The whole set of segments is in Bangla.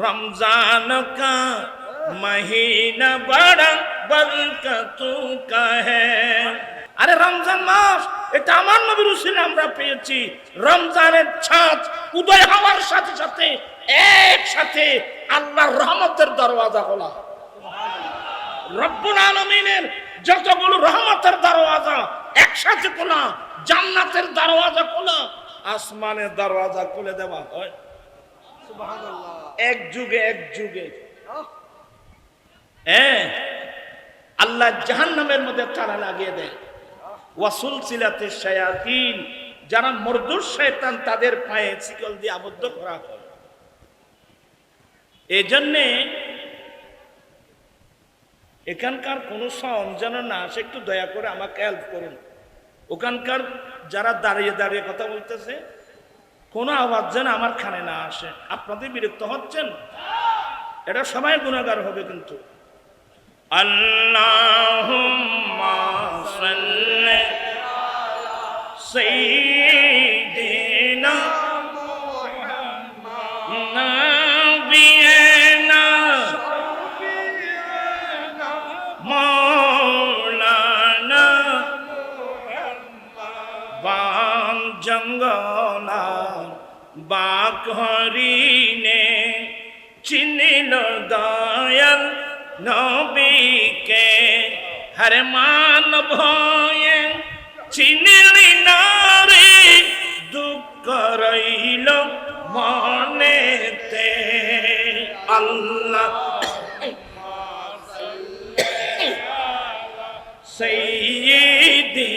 रमजान का महीना बड़ा बरकतों का है আরে রমজান মাস এটা আমার নবীর উসিলে আমরা পেয়েছি রমজানের ছাঁচ উদয় হওয়ার সাথে সাথে একসাথে আল্লাহর রহমতের দরওয়াজা খোলা রব্বুল আলমিনের যতগুলো রহমতের দরওয়াজা একসাথে খোলা জান্নাতের দরওয়াজা খোলা আসমানের দরওয়াজা খুলে দেওয়া হয় এক যুগে এক যুগে। হ্যাঁ আল্লাহ জাহান্নামের মধ্যে তারা লাগিয়ে দেয়। ওয়াসুল সিলাতে শায়াতিন যারা মরদুর শয়তান তাদের পায়ে শিকল দিয়ে আবদ্ধ করা হয়। এই জন্যে এখানকার কোনো সাউন্ড যেন না আসে একটু দয়া করে আমাকে হেল্প করুন। ওখানকার যারা দাঁড়িয়ে দাঁড়িয়ে কথা বলতেছে কোনো আওয়াজ যেন আমার খানে না আসে। আপনাদের বিরক্ত হচ্ছেন? এটা সবাই গুণাগার হবে কিন্তু। জঙ্গলা বাক হরিণে চিনিল দয়াল নবীকে হর মান ভয়ে চিনিলি নারে দুঃখ রইল মনেতে আল্লাহ সৈয়দি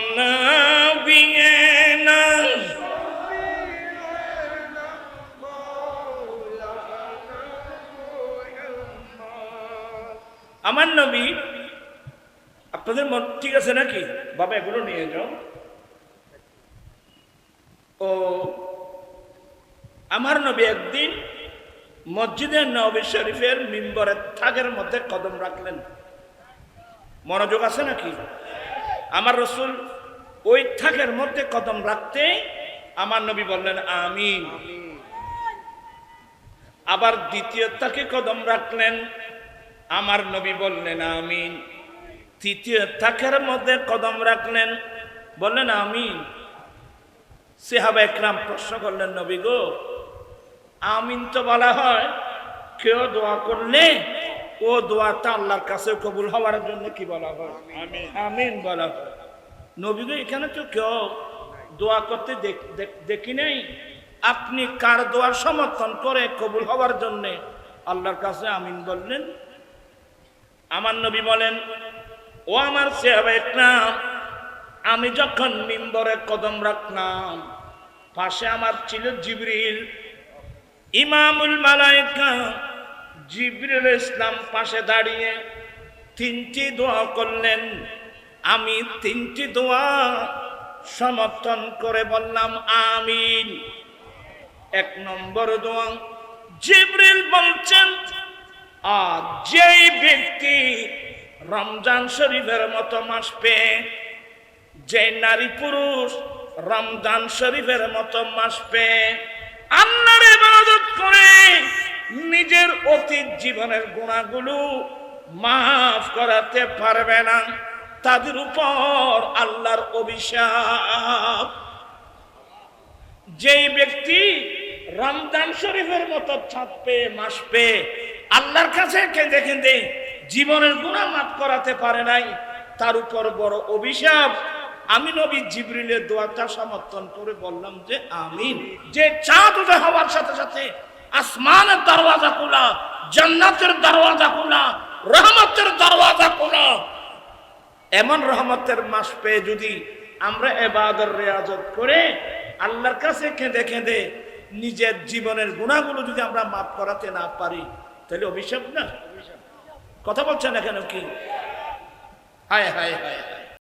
নবিয়েনা আমার নবী আপনাদের মন ঠিক আছে নাকি? বাবা এগুলো নিয়ে যাও। ও আমার নবী একদিন মসজিদের নবী শরীফের মিম্বরের থাকের মধ্যে কদম রাখলেন। মনোযোগ আছে নাকি? আমার রসুল ওই থাকের মধ্যে কদম রাখতে আমার নবী বললেন আমিন। আবার দ্বিতীয় তাকে কদম রাখলেন। আমার নবী বললেন আমিন। তৃতীয় থাকের মধ্যে কদম রাখলেন বললেন আমিন। সেহাবা একরাম প্রশ্ন করলেন নবী গো আমিন তো বলা হয় কেউ দোয়া করলে ও দোয়াটা আল্লাহর কাছে কবুল হওয়ার জন্য কি বলা হয়? আমিন। বলা হয়। নবী গো এখানে তো কেউ দোয়া করতে দেখি নাই। আপনি কার দোয়ার সমর্থন করে কবুল হওয়ার জন্য আল্লাহর কাছে আমিন বললেন? আমার নবী বলেন, ও আমার সেহাবা আমি যখন মিম্বরে কদম রাখলাম, পাশে আমার ছিল জিবরিল, ইমামুল মালাইকা জিবরিল ইসলাম পাশে দাঁড়িয়ে তিনটি দোয়া করলেন। আমি তিনটি দোয়া সমর্থন করে বললাম, আমিন। এক নম্বর দোয়া জিবরিল বলছেন আর যেই ব্যক্তি রমজান শরীফের মতো মাস পেয়ে যে নারী পুরুষ রমজান শরীফের মতো মাস পেয়ে আল্লাহর ইবাদত করে নিজের অতীত জীবনের গুণাগুলো মাফ করাতে পারবে না। তাদের উপর আল্লাহর অভিশাপ। যেই ব্যক্তি রমজান শরীফের মতো ছাদ পেয়ে মাস পেয়ে আল্লাহর কাছে কেঁদে কেঁদে জীবনের গুণা মাফ করাতে পারে নাই, তার উপর বড় অভিশাপ। আমি নবী জিবরিলের দোয়াটা সমর্থন করে বললাম যে আমিন। যে চাঁদ উদয় হওয়ার সাথে সাথে আসমানের দরওয়াজা খোলা, জান্নাতের দরওয়াজা খোলা, রহমতের দরওয়াজা খোলা। এমন রহমতের মাস পেয়ে যদি আমরা এবাদর রেয়াজত করে আল্লাহর কাছে কেঁদে কেঁদে নিজের জীবনের গুণাগুলো যদি আমরা মাফ করাতে না পারি তাহলে অভিশাপ না? কথা বলছেন এখানে কি? হায় হায় হায়।